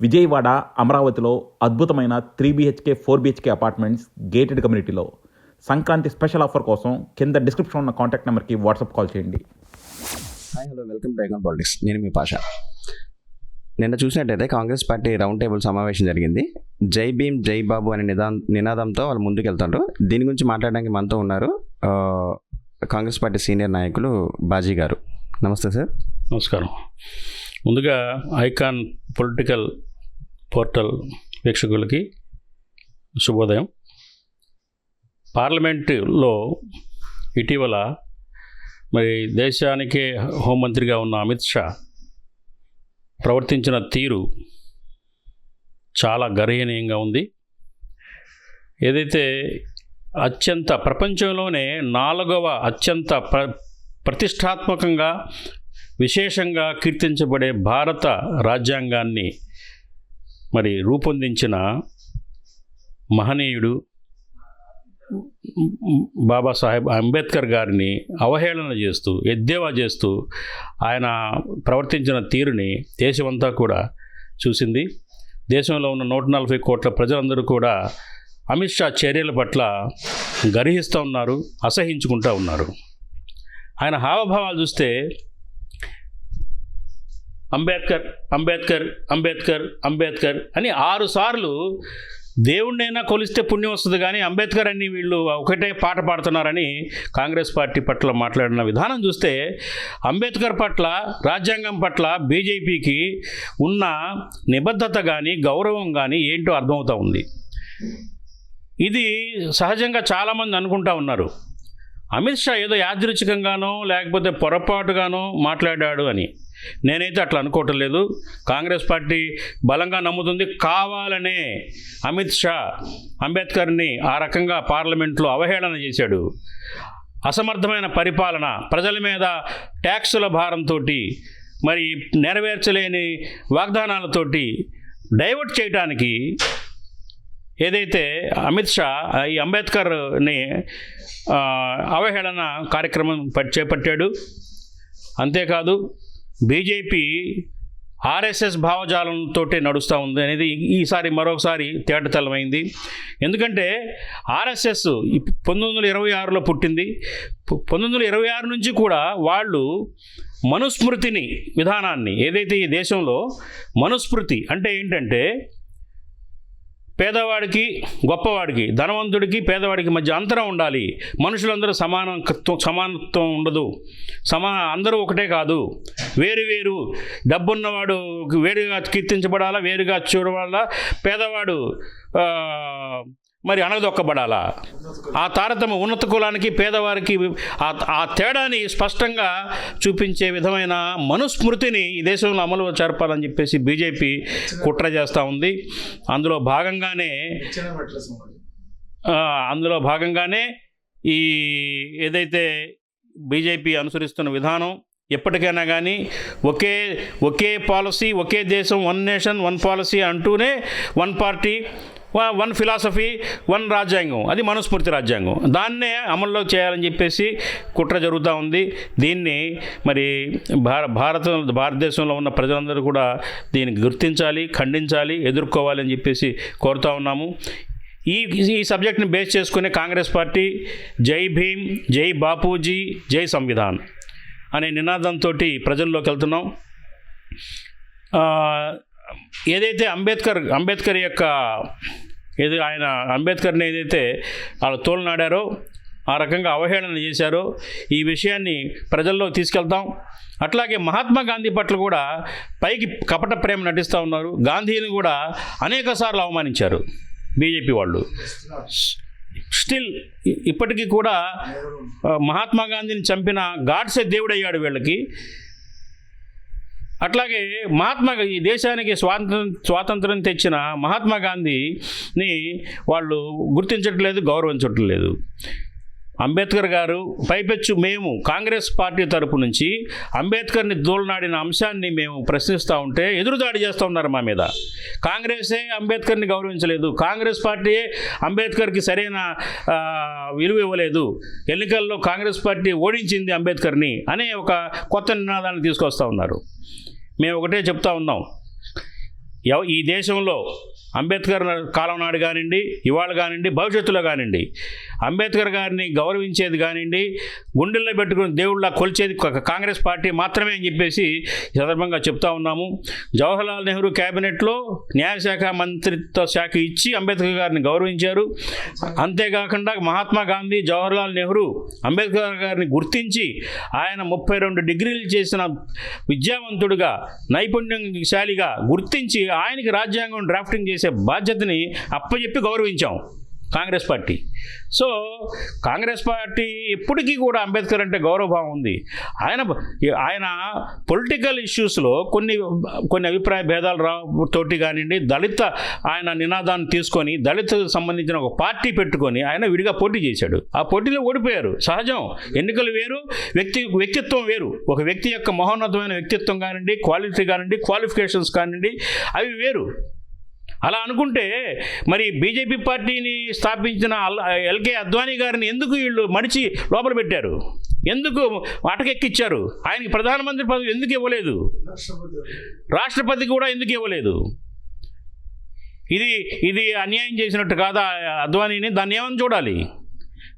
విజయవాడ అమరావతిలో అద్భుతమైన three BHK four BHK apartments gated కమ్యూనిటీలో. సంక్రాంతి స్పెషల్ ఆఫర్ కోసం కింద డిస్క్రిప్షన్ ఉన్న కాంటాక్ట్ నెంబర్కి వాట్సాప్ కాల్ చేయండి. Hi hello welcome to icon politics నేను మీ పాష. నిన్న చూసినట్టయితే కాంగ్రెస్ పార్టీ రౌండ్ టేబుల్ సమావేశం జరిగింది. జై భీమ్ జై బాబు అనే నిదా నినాదంతో వాళ్ళు ముందుకు వెళ్తారు దీని గురించి మాట్లాడడానికి మనతో ఉన్నారు కాంగ్రెస్ పార్టీ సీనియర్ నాయకులు బాజీ గారు. నమస్తే సార్. నమస్కారం. ముందుగా ఐకాన్ పొలిటికల్ పోర్టల్ వీక్షకులకి శుభోదయం. పార్లమెంటులో ఇటీవల మరి దేశానికే హోంమంత్రిగా ఉన్న అమిత్ షా ప్రవర్తించిన తీరు చాలా గర్హనీయంగా ఉంది. ఏదైతే అత్యంత ప్రపంచంలోనే నాలుగవ అత్యంత ప్ర ప్రతిష్టాత్మకంగా విశేషంగా కీర్తించబడే భారత రాజ్యాంగాన్ని మరి రూపొందించిన మహనీయుడు బాబాసాహెబ్ అంబేద్కర్ గారిని అవహేళన చేస్తూ ఎద్దేవా చేస్తూ ఆయన ప్రవర్తించిన తీరుని దేశమంతా కూడా చూసింది. దేశంలో ఉన్న నూట నలభై కోట్ల ప్రజలందరూ కూడా అమిత్ షా చర్యల పట్ల గర్హిస్తూ ఉన్నారు అసహించుకుంటూ ఉన్నారు. ఆయన హావభావాలు చూస్తే అంబేద్కర్ అంబేద్కర్ అంబేద్కర్ అంబేద్కర్ అని ఆరు సార్లు దేవుణ్ణైనా కొలిస్తే పుణ్యం వస్తుంది కానీ అంబేద్కర్ అని వీళ్ళు ఒకటే పాట పాడుతున్నారని కాంగ్రెస్ పార్టీ పట్ల మాట్లాడిన విధానం చూస్తే అంబేద్కర్ పట్ల రాజ్యాంగం పట్ల బీజేపీకి ఉన్న నిబద్ధత కానీ గౌరవం కానీ ఏంటో అర్థమవుతూ ఉంది. ఇది సహజంగా చాలామంది అనుకుంటా ఉన్నారు. అమిత్ షా ఏదో యాదృచ్ఛికంగానో లేకపోతే పొరపాటుగానో మాట్లాడాడు అని. నేనైతే అట్లా అనుకోవటం లేదు. కాంగ్రెస్ పార్టీ బలంగా నమ్ముతుంది. కావాలనే అమిత్ షా అంబేద్కర్ని ఆ రకంగా పార్లమెంట్లో అవహేళన చేశాడు. అసమర్థమైన పరిపాలన ప్రజల మీద ట్యాక్సుల భారంతో మరి నెరవేర్చలేని వాగ్దానాలతోటి డైవర్ట్ చేయడానికి ఏదైతే అమిత్ షా ఈ అంబేద్కర్ని అవహేళన కార్యక్రమం చేపట్టాడు. అంతేకాదు బీజేపీ ఆర్ఎస్ఎస్ భావజాలంతో నడుస్తూ ఉంది అనేది ఈసారి మరొకసారి తేటతలమైంది ఎందుకంటే ఆర్ఎస్ఎస్ పంతొమ్మిది వందల ఇరవై ఆరులో పుట్టింది. పంతొమ్మిది వందల ఇరవై ఆరు నుంచి కూడా వాళ్ళు మనుస్మృతిని విధానాన్ని ఏదైతే ఈ దేశంలో మనుస్మృతి అంటే ఏంటంటే పేదవాడికి గొప్పవాడికి ధనవంతుడికి పేదవాడికి మధ్య అంతరం ఉండాలి. మనుషులందరూ సమానం సమానత్వం ఉండదు. సమా అందరూ ఒకటే కాదు. వేరు వేరు డబ్బున్నవాడు వేరుగా కీర్తించబడాలా వేరుగా చూడవాలా? పేదవాడు మరి అణగదొక్కబడాలా? ఆ తారతమ్య ఉన్నత కులానికి పేదవారికి ఆ తేడాని స్పష్టంగా చూపించే విధమైన మనుస్మృతిని ఈ దేశంలో అమలు జరపాలని చెప్పేసి బీజేపీ కుట్ర చేస్తూ ఉంది. అందులో భాగంగానే అందులో భాగంగానే ఈ ఏదైతే బీజేపీ అనుసరిస్తున్న విధానం ఎప్పటికైనా కానీ ఒకే ఒకే పాలసీ ఒకే దేశం వన్ నేషన్ వన్ పాలసీ అంటూనే one party one philosophy one రాజ్యాంగం. అది మనుస్మృతి రాజ్యాంగం. దాన్నే అమల్లో చేయాలని చెప్పేసి కుట్ర జరుగుతూ ఉంది. దీన్ని మరి భార భారత భారతదేశంలో ఉన్న ప్రజలందరూ కూడా దీన్ని గుర్తించాలి ఖండించాలి ఎదుర్కోవాలి అని చెప్పేసి కోరుతా ఉన్నాము. ఈ ఈ సబ్జెక్ట్ని బేస్ చేసుకునే కాంగ్రెస్ పార్టీ జై భీమ్ జై బాపూజీ జై సంవిధాన్ అనే నినాదంతో ప్రజల్లోకి వెళ్తున్నాం. ఏదైతే అంబేద్కర్ అంబేద్కర్ యొక్క ఏది ఆయన అంబేద్కర్ని ఏదైతే వాళ్ళు తోలనాడారో ఆ రకంగా అవహేళన చేశారో ఈ విషయాన్ని ప్రజల్లో తీసుకెళ్తాం. అట్లాగే మహాత్మా గాంధీ పట్ల కూడా పైకి కపట ప్రేమ నటిస్తూ ఉన్నారు. గాంధీని కూడా అనేక సార్లు అవమానించారు బీజేపీ వాళ్ళు. స్టిల్ ఇప్పటికీ కూడా మహాత్మా గాంధీని చంపిన గాడ్సే దేవుడయ్యాడు వీళ్ళకి. అట్లాగే మహాత్మా ఈ దేశానికి స్వాతంత్రం స్వాతంత్రం తెచ్చిన మహాత్మా గాంధీని వాళ్ళు గుర్తించట్లేదు గౌరవించట్లేదు. అంబేద్కర్ గారు పైపెచ్చు మేము కాంగ్రెస్ పార్టీ తరపు నుంచి అంబేద్కర్ని దూలనాడిన అంశాన్ని మేము ప్రశ్నిస్తూ ఉంటే ఎదురుదాడి చేస్తూ ఉన్నారు మా మీద. కాంగ్రెసే అంబేద్కర్ని గౌరవించలేదు. కాంగ్రెస్ పార్టీయే అంబేద్కర్కి సరైన విలువ ఇవ్వలేదు. ఎన్నికల్లో కాంగ్రెస్ పార్టీ ఓడించింది అంబేద్కర్ని అనే ఒక కొత్త నినాదాన్ని తీసుకొస్తూ ఉన్నారు. మేము ఒకటే చెప్తా ఉన్నాం. ఈ దేశంలో అంబేద్కర్ కాలం నాడు కానివ్వండి ఇవాళ కానివ్వండి భవిష్యత్తులో కానివ్వండి అంబేద్కర్ గారిని గౌరవించేది కానివ్వండి గుండెల్లో పెట్టుకుని దేవుళ్ళ కొలిచేది ఒక కాంగ్రెస్ పార్టీ మాత్రమే అని చెప్పేసి ఈ సందర్భంగా చెప్తా ఉన్నాము. జవహర్లాల్ నెహ్రూ క్యాబినెట్లో న్యాయశాఖ మంత్రిత్వ శాఖ ఇచ్చి అంబేద్కర్ గారిని గౌరవించారు. అంతేకాకుండా మహాత్మా గాంధీ జవహర్లాల్ నెహ్రూ అంబేద్కర్ గారిని గుర్తించి ఆయన ముప్పై రెండు డిగ్రీలు చేసిన విద్యావంతుడుగా నైపుణ్యశాలిగా గుర్తించి ఆయనకి రాజ్యాంగం డ్రాఫ్టింగ్ చేసి బాధ్యతని అప్పచెప్పి గౌరవించాం Congress party. So Congress party ఎప్పటికీ కూడా అంబేద్కర్ అంటే గౌరవభావం ఉంది. ఆయన ఆయన పొలిటికల్ ఇష్యూస్లో కొన్ని కొన్ని అభిప్రాయ భేదాలు రాతోటి కానివ్వండి దళిత ఆయన నినాదాన్ని తీసుకొని దళిత సంబంధించిన ఒక పార్టీ పెట్టుకొని ఆయన విడిగా పోటీ చేశాడు. ఆ పోటీలో ఓడిపోయారు. సహజం. ఎన్నికలు వేరు వ్యక్తి వ్యక్తిత్వం వేరు. ఒక వ్యక్తి యొక్క మహోన్నతమైన వ్యక్తిత్వం కానివ్వండి క్వాలిటీ కానివ్వండి క్వాలిఫికేషన్స్ కానివ్వండి అవి వేరు. అలా అనుకుంటే మరి బీజేపీ పార్టీని స్థాపించిన ఎల్కే అద్వానీ గారిని ఎందుకు వీళ్ళు మడిచి లోపల పెట్టారు? ఎందుకు అటకెక్కిచ్చారు? ఆయనకి ప్రధానమంత్రి పదవి ఎందుకు ఇవ్వలేదు? రాష్ట్రపతి కూడా ఎందుకు ఇవ్వలేదు? ఇది ఇది అన్యాయం చేసినట్టు కాదా అద్వానీని? దాన్ని ఏమని చూడాలి?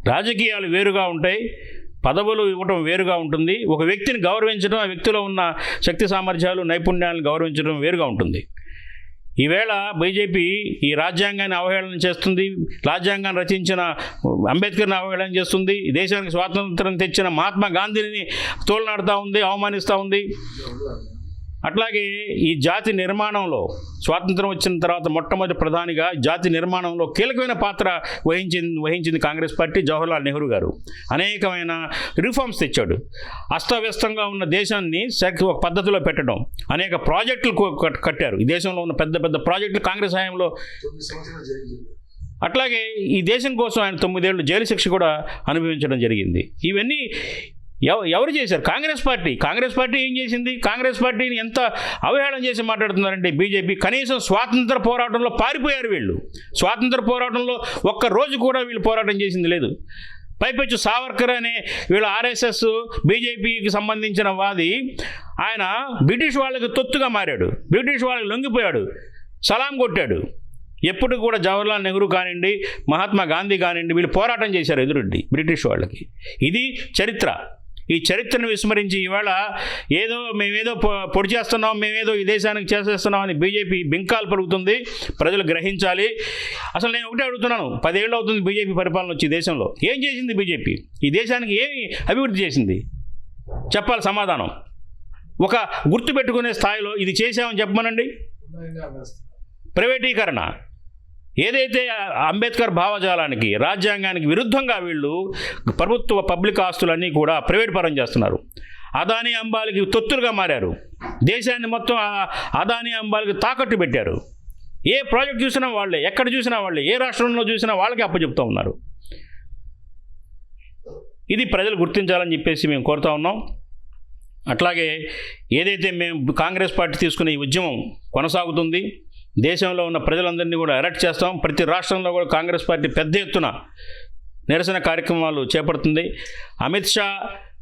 రాజకీయాలు వేరుగా ఉంటాయి పదవులు ఇవ్వటం వేరుగా ఉంటుంది ఒక వ్యక్తిని గౌరవించడం ఆ వ్యక్తిలో ఉన్న శక్తి సామర్థ్యాలు నైపుణ్యాలను గౌరవించడం వేరుగా ఉంటుంది. ఈవేళ బీజేపీ ఈ రాజ్యాంగాన్ని అవహేళన చేస్తుంది రాజ్యాంగాన్ని రచించిన అంబేద్కర్ని అవహేళన చేస్తుంది దేశానికి స్వాతంత్రం తెచ్చిన మహాత్మా గాంధీని తోలనాడుతూ ఉంది అవమానిస్తూ ఉంది. అట్లాగే ఈ జాతి నిర్మాణంలో స్వాతంత్రం వచ్చిన తర్వాత మొట్టమొదటి ప్రధానిగా జాతి నిర్మాణంలో కీలకమైన పాత్ర వహించింది వహించింది కాంగ్రెస్ పార్టీ జవహర్లాల్ నెహ్రూ గారు. అనేకమైన రిఫార్మ్స్ తెచ్చాడు. అస్తవ్యస్తంగా ఉన్న దేశాన్ని ఒక పద్ధతిలో పెట్టడం. అనేక ప్రాజెక్టులు కట్టారు. ఈ దేశంలో ఉన్న పెద్ద పెద్ద ప్రాజెక్టులు కాంగ్రెస్ హయాంలో అట్లాగే ఈ దేశం కోసం ఆయన తొమ్మిదేళ్ళు జైలు శిక్ష కూడా అనుభవించడం జరిగింది. ఇవన్నీ ఎవరు చేశారు? కాంగ్రెస్ పార్టీ. కాంగ్రెస్ పార్టీ ఏం చేసింది? కాంగ్రెస్ పార్టీని ఎంత అవహేళన చేసి మాట్లాడుతున్నారంటే బీజేపీ కనీసం స్వాతంత్ర పోరాటంలో పారిపోయారు వీళ్ళు. స్వాతంత్ర పోరాటంలో ఒక్క రోజు కూడా వీళ్ళు పోరాటం చేసింది లేదు. పైపెచ్చు సావర్కర్ అనే వీళ్ళు ఆర్ఎస్ఎస్ బీజేపీకి సంబంధించిన వాది ఆయన బ్రిటిష్ వాళ్ళకి తొత్తుగా మారాడు. బ్రిటిష్ వాళ్ళకి లొంగిపోయాడు. సలాం కొట్టాడు. ఎప్పుడు కూడా జవహర్లాల్ నెహ్రూ కానివ్వండి మహాత్మా గాంధీ కానివ్వండి వీళ్ళు పోరాటం చేశారు ఎదురుండి బ్రిటిష్ వాళ్ళకి. ఇది చరిత్ర. ఈ చరిత్రను విస్మరించి ఇవాళ ఏదో మేమేదో పొడి చేస్తున్నాం మేమేదో ఈ దేశానికి చేసేస్తున్నాం అని బీజేపీ బింకాలు పలుకుతుంది ప్రజలు గ్రహించాలి. అసలు నేను ఒకటే అడుగుతున్నాను పదేళ్ళు అవుతుంది బీజేపీ పరిపాలన వచ్చి దేశంలో. ఏం చేసింది బీజేపీ? ఈ దేశానికి ఏమి అభివృద్ధి చేసింది? చెప్పాలి సమాధానం. ఒక గుర్తు పెట్టుకునే స్థాయిలో ఇది చేశామని చెప్పమనండి. ప్రైవేటీకరణ. ఏదైతే అంబేద్కర్ భావజాలానికి రాజ్యాంగానికి విరుద్ధంగా వీళ్ళు ప్రభుత్వ పబ్లిక్ ఆస్తులన్నీ కూడా ప్రైవేట్ పరం చేస్తున్నారు. అదానీ అంబాలికి తొత్తులుగా మారారు. దేశాన్ని మొత్తం అదానీ అంబాలికి తాకట్టు పెట్టారు. ఏ ప్రాజెక్ట్ చూసినా వాళ్ళే ఎక్కడ చూసినా వాళ్ళే ఏ రాష్ట్రంలో చూసినా వాళ్ళకి అప్పచెప్తూ ఉన్నారు. ఇది ప్రజలు గుర్తించాలని చెప్పేసి మేము కోరుతా ఉన్నాం. అట్లాగే ఏదైతే మేము కాంగ్రెస్ పార్టీ తీసుకునే ఈ ఉద్యమం కొనసాగుతుంది. దేశంలో ఉన్న ప్రజలందరినీ కూడా అరెక్ట్ చేస్తాం. ప్రతి రాష్ట్రంలో కూడా కాంగ్రెస్ పార్టీ పెద్ద ఎత్తున నిరసన కార్యక్రమాలు చేపడుతుంది. అమిత్ షా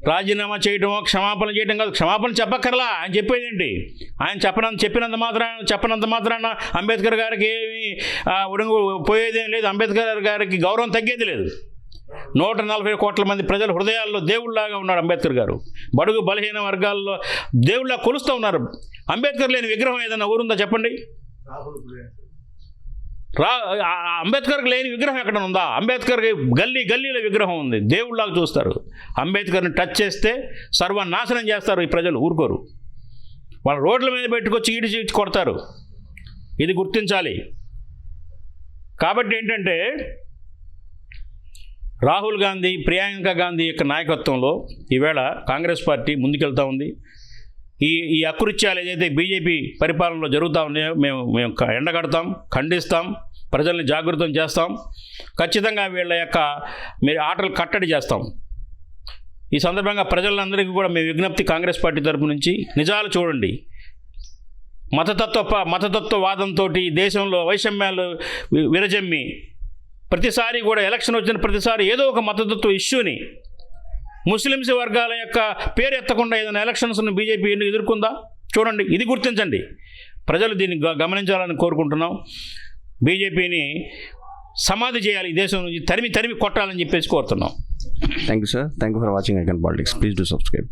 రాజీనామా చేయడమో క్షమాపణ చేయడం కాదు. క్షమాపణ చెప్పక్కర్లా ఆయన చెప్పేది ఏంటి? ఆయన చెప్పనంత చెప్పినంత మాత్రాన చెప్పనంత మాత్రాన అంబేద్కర్ గారికి ఏమి ఆ, ఉడుంగు పోయేదేం లేదు. అంబేద్కర్ గారికి గౌరవం తగ్గేది లేదు. నూట నలభై కోట్ల మంది ప్రజల హృదయాల్లో దేవుళ్ళాగా ఉన్నాడు అంబేద్కర్ గారు. బడుగు బలహీన వర్గాల్లో దేవుళ్ళ కొలుస్తూ ఉన్నారు. అంబేద్కర్ లేని విగ్రహం ఏదైనా ఊరుందా చెప్పండి? రా అంబేద్కర్కి లేని విగ్రహం ఎక్కడ ఉందా? అంబేద్కర్కి గల్లీ గల్లీలో విగ్రహం ఉంది. దేవుళ్ళలాగా చూస్తారు. అంబేద్కర్ని టచ్ చేస్తే సర్వనాశనం చేస్తారు ఈ ప్రజలు ఊరుకోరు. వాళ్ళ రోడ్ల మీద పెట్టుకొచ్చి ఈడిచి కొడతారు. ఇది గుర్తించాలి. కాబట్టి ఏంటంటే రాహుల్ గాంధీ ప్రియాంక గాంధీ యొక్క నాయకత్వంలో ఈవేళ కాంగ్రెస్ పార్టీ ముందుకెళ్తా ఉంది. ఈ ఈ అకృత్యాలు ఏదైతే బీజేపీ పరిపాలనలో జరుగుతూ ఉన్నాయో మేము మేము ఎండగడతాం ఖండిస్తాం ప్రజల్ని జాగృతం చేస్తాం. ఖచ్చితంగా వీళ్ళ యొక్క మీరు ఆటలు కట్టడి చేస్తాం. ఈ సందర్భంగా ప్రజలందరికీ కూడా మేము విజ్ఞప్తి కాంగ్రెస్ పార్టీ తరపు నుంచి నిజాలు చూడండి. మతతత్వ ప- మతతత్వ వాదంతో దేశంలో వైషమ్యాలు విరజమ్మి. ప్రతిసారి కూడా ఎలక్షన్ వచ్చిన ప్రతిసారి ఏదో ఒక మతతత్వ ఇష్యూని ముస్లిమ్స్ వర్గాల యొక్క పేరు ఎత్తకుండా ఏదైనా ఎలక్షన్స్ను బీజేపీ ఎందుకు ఎదుర్కొందా? చూడండి ఇది గుర్తించండి. ప్రజలు దీన్ని గ- గమనించాలని కోరుకుంటున్నాం. బీజేపీని సమాధి చేయాలి ఈ దేశం నుంచి తరిమి తరిమి కొట్టాలని చెప్పేసి కోరుతున్నాం. Thank you sir thank you for watching icon politics please do subscribe